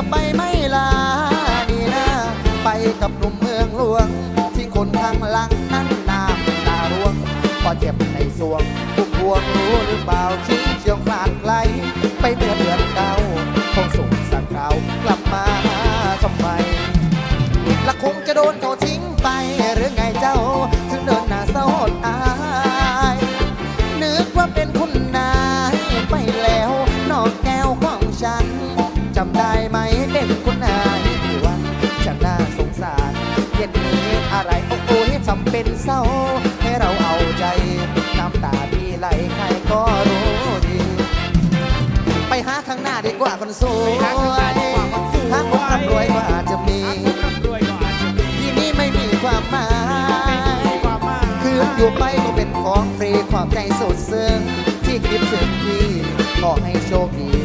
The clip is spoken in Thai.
ะไปไม่ลาดีนะไปกับหนุ่มเมืองหลวง ที่คนข้างหลังนั้นนามตาร่วงพอเจ็บในสวงทุกพวงรู้หรือเปล่าชี้เชียงคลาดไกล ไปเมื่อเดือนเก่าคงส่งสักครากลับมาทำไมละคงจะโดนเขาทิ้งไปหรือไง จำได้ไหมเป็นคุณนายที่วันฉันน่าสงสารเย็นนี้อะไรโอ้โอ้ยจำเป็นเศร้า ให้เราเอาใจ น้ำตาพี่ไหลใครก็รู้ดีไปหาข้างหน้าดีกว่าคนสวยไปหาข้างหน้าดีกว่าคนสวยหาคนร่ำรวยก็อาจจะมีร่ำรวยก็อาจะมีที่นี่ไม่มีความหมายความมากคืนอยู่ไปก็เป็นของฟรีความใจสุดซึ้งที่คิดถึงพี่ขอให้โชคดี